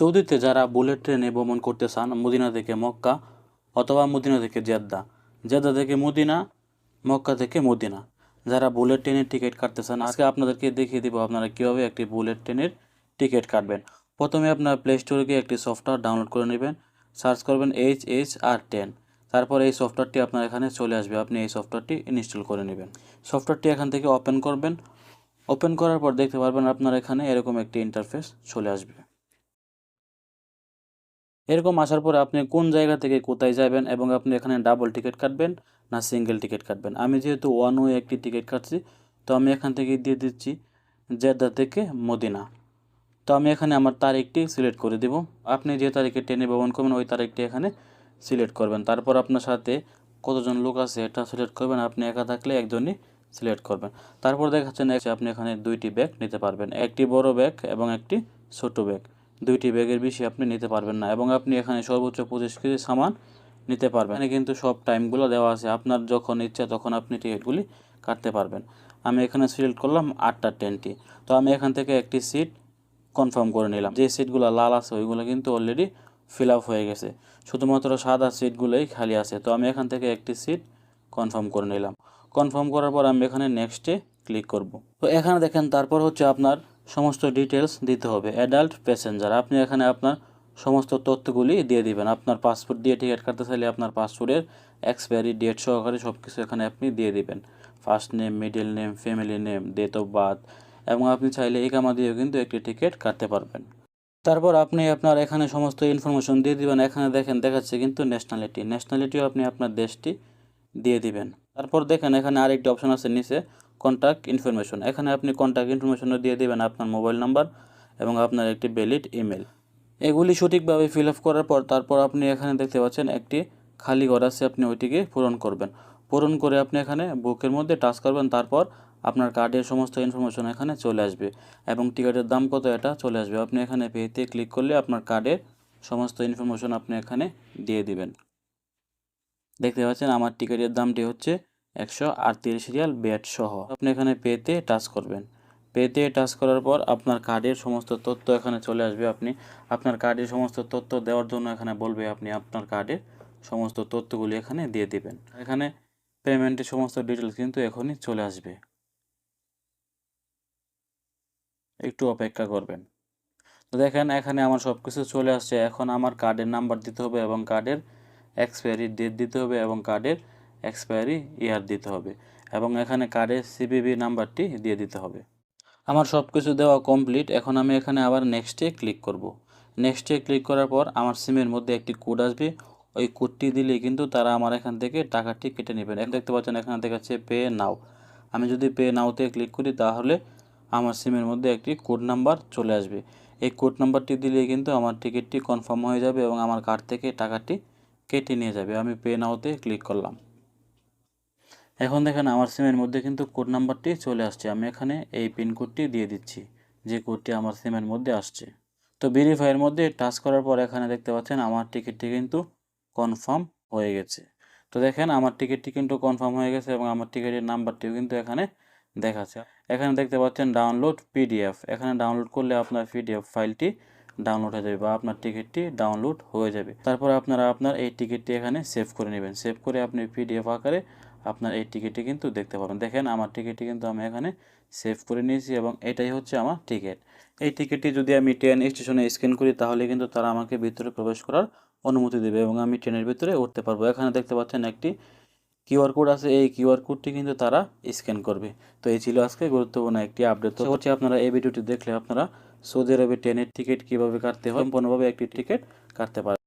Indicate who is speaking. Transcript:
Speaker 1: সৌদিতে যারা বুলেট ট্রেনে ভ্রমণ করতে চান, মদিনা থেকে মক্কা অথবা মদিনা থেকে জেদ্দা। জেদ্দা থেকে মদিনা, মক্কা থেকে মদিনা। যারা বুলেট ট্রেনের টিকিট কাটতে চান, আজকে আপনাদেরকে দেখিয়ে দেবো আপনারা কীভাবে একটি বুলেট ট্রেনের টিকিট কাটবেন। প্রথমে আপনার প্লে স্টোরে গিয়ে একটি সফটওয়্যার ডাউনলোড করে নেবেন। সার্চ করবেন এইচ এইচ আর টেন তারপর এই সফটওয়্যারটি আপনার এখানে চলে আসবে। আপনি এই সফটওয়্যারটি ইনস্টল করে নেবেন। সফটওয়্যারটি এখান থেকে ওপেন করবেন। ওপেন করার পর দেখতে পারবেন আপনার এখানে এরকম একটি ইন্টারফেস চলে আসবে। এরকম আসার পরে আপনি কোন জায়গা থেকে কোথায় যাবেন এবং আপনি এখানে ডাবল টিকিট কাটবেন না সিঙ্গেল টিকিট কাটবেন? আমি যেহেতু ওয়ান ওয়ে একটি টিকিট কাটছি, তো আমি এখান থেকে দিয়ে দিচ্ছি জেদ্দা থেকে মদিনা। তো আমি এখানে আমার তারিখটি সিলেক্ট করে দেব। আপনি যে তারিখে ট্রেনে ভ্রমণ করবেন, ওই তারিখটি এখানে সিলেক্ট করবেন। তারপর আপনার সাথে কতজন লোক আছে এটা সিলেক্ট করবেন। আপনি একা থাকলে একজনই সিলেক্ট করবেন। তারপর দেখাচ্ছেন আপনি এখানে দুইটি ব্যাগ নিতে পারবেন। একটি বড় ব্যাগ এবং একটি ছোট ব্যাগ দুইটি ব্যাগের বেশি আপনি নিতে পারবেন না এবং আপনি এখানে সর্বোচ্চ পঁচিশ কেজি সামান নিতে পারবেন। এখানে কিন্তু সব টাইমগুলো দেওয়া আছে। আপনার যখন ইচ্ছা তখন আপনি টিকিটগুলি কাটতে পারবেন। আমি এখানে সিলেক্ট করলাম আটটা ট্রেনটি তো আমি এখান থেকে একটি সিট কনফার্ম করে নিলাম। যে সিটগুলো লাল আছে, ওইগুলো কিন্তু অলরেডি ফিল আপ হয়ে গেছে। শুধুমাত্র সাদা সিটগুলোই খালি আছে। তো আমি এখান থেকে একটি সিট কনফার্ম করে নিলাম। কনফার্ম করার পর আমি এখানে নেক্সটে ক্লিক করব। তো এখানে দেখেন, তারপর হচ্ছে আপনার সমস্ত ডিটেলস দিতে হবে। অ্যাডাল্ট প্যাসেঞ্জার আপনি এখানে আপনার সমস্ত তথ্যগুলি দিয়ে দিবেন। আপনার পাসপোর্ট দিয়ে টিকিট কাটতে চাইলে আপনার পাসপোর্টের এক্সপায়ারি ডেট সহকারে সব কিছু এখানে আপনি দিয়ে দিবেন। First name middle name family name date of birth এবং আপনি চাইলে একামা দিয়েও কিন্তু একটি টিকিট কাটতে পারবেন। তারপর আপনি আপনার এখানে সমস্ত ইনফরমেশন দিয়ে দিবেন। এখানে দেখেন, দেখাচ্ছে কিন্তু ন্যাশনালিটি ন্যাশনালিটিও আপনি আপনার দেশটি দিয়ে দিবেন। তারপর দেখেন, এখানে আরেকটি অপশন আছে নিচে। কন্ট্যাক্ট ইনফরমেশন এখানে আপনি কন্ট্যাক্ট ইনফরমেশনও দিয়ে দেবেন আপনার মোবাইল নাম্বার এবং আপনার একটি ভ্যালিড ইমেল এগুলি সঠিকভাবে ফিল আপ করার পর তারপর আপনি এখানে দেখতে পাচ্ছেন একটি খালি ঘর আছে, আপনি ওইটিকে পূরণ করবেন। পূরণ করে আপনি এখানে বুকের মধ্যে টাচ করবেন, তারপর আপনার কার্ডের সমস্ত ইনফরমেশন এখানে চলে আসবে এবং টিকিটের দাম কত এটা চলে আসবে। আপনি এখানে পেতে ক্লিক করলে আপনার কার্ডের সমস্ত ইনফরমেশন আপনি এখানে দিয়ে দিবেন। দেখতে পাচ্ছেন আমার টিকিটের দামটি হচ্ছে একশো আটত্রিশ রিয়াল ব্যাট সহ। আপনি এখানে পেতে টাচ করবেন। পেতে টাচ করার পর আপনার কার্ডের সমস্ত তথ্য এখানে চলে আসবে। আপনি আপনার কার্ডের সমস্ত তথ্য দেওয়ার জন্য এখানে বলবে আপনি আপনার কার্ডের সমস্ত তথ্যগুলি এখানে দিয়ে দিবেন। এখানে পেমেন্টের সমস্ত ডিটেলস কিন্তু এখনই চলে আসবে। একটু অপেক্ষা করবেন। তো দেখেন, এখানে আমার সব কিছু চলে আসছে। এখন আমার কার্ডের নাম্বার দিতে হবে এবং কার্ডের এক্সপায়ারি ডেট দিতে হবে এবং কার্ডের এক্সপায়ারি ইয়ার দিতে হবে এবং এখানে কার্ডের সিবিবি নাম্বারটি দিয়ে দিতে হবে। আমার সব কিছু দেওয়া কমপ্লিট এখন আমি এখানে আবার নেক্সটে ক্লিক করব। নেক্সটে ক্লিক করার পর আমার সিমের মধ্যে একটি কোড আসবে। ওই কোডটি দিলেই কিন্তু তারা আমার এখান থেকে টাকাটি কেটে নেবেন। এখন দেখতে পাচ্ছেন এখানে দেখাচ্ছে পে নাও আমি যদি পে নাওতে ক্লিক করি তাহলে আমার সিমের মধ্যে একটি কোড নাম্বার চলে আসবে। এই কোড নাম্বারটি দিলেই কিন্তু আমার টিকিটটি কনফার্ম হয়ে যাবে এবং আমার কার্ড থেকে টাকাটি কেটে নিয়ে যাবে। আমি পে নাওতে ক্লিক করলাম। এখন দেখেন আমার সিমের মধ্যে কিন্তু কোড নাম্বারটি চলে আসছে। আমি এখানে এই পিনকোডটি দিয়ে দিচ্ছি, যে কোডটি আমার সিমের মধ্যে আসছে। তো ভেরিফাইয়ের মধ্যে টাচ করার পর এখানে দেখতে পাচ্ছেন আমার টিকিটটি কিন্তু কনফার্ম হয়ে গেছে। তো দেখেন আমার টিকিটটি কিন্তু কনফার্ম হয়ে গেছে এবং আমার টিকিটের নাম্বারটিও কিন্তু এখানে দেখাচ্ছে। এখানে দেখতে পাচ্ছেন ডাউনলোড পিডিএফ এখানে ডাউনলোড করলে আপনার পিডিএফ ফাইলটি ডাউনলোড হয়ে যাবে বা আপনার টিকিটটি ডাউনলোড হয়ে যাবে। তারপর আপনারা আপনার এই টিকিটটি এখানে সেভ করে নেবেন। সেভ করে আপনি পিডিএফ আকারে আপনার এই টিকিটটি কিন্তু দেখতে পাবেন। দেখেন, আমার টিকিটটি কিন্তু আমি এখানে সেভ করে নিয়েছি এবং এটাই হচ্ছে আমার টিকিট এই টিকিটটি যদি আমি ট্রেন স্টেশনে স্ক্যান করি, তাহলে কিন্তু তারা আমাকে ভিতরে প্রবেশ করার অনুমতি দেবে এবং আমি ট্রেনের ভিতরে উঠতে পারব। এখানে দেখতে পাচ্ছেন একটি কিউআর কোড আছে। এই কিউআর কোডটি কিন্তু তারা স্ক্যান করবে। তো এই ছিল আজকে গুরুত্বপূর্ণ একটি আপডেট তো হচ্ছে আপনারা এই ভিডিওটি দেখলে আপনারা সৌদি আরবে ট্রেনের টিকিট কীভাবে কাটতে হয়, সম্পূর্ণভাবে একটি টিকিট কাটতে পারেন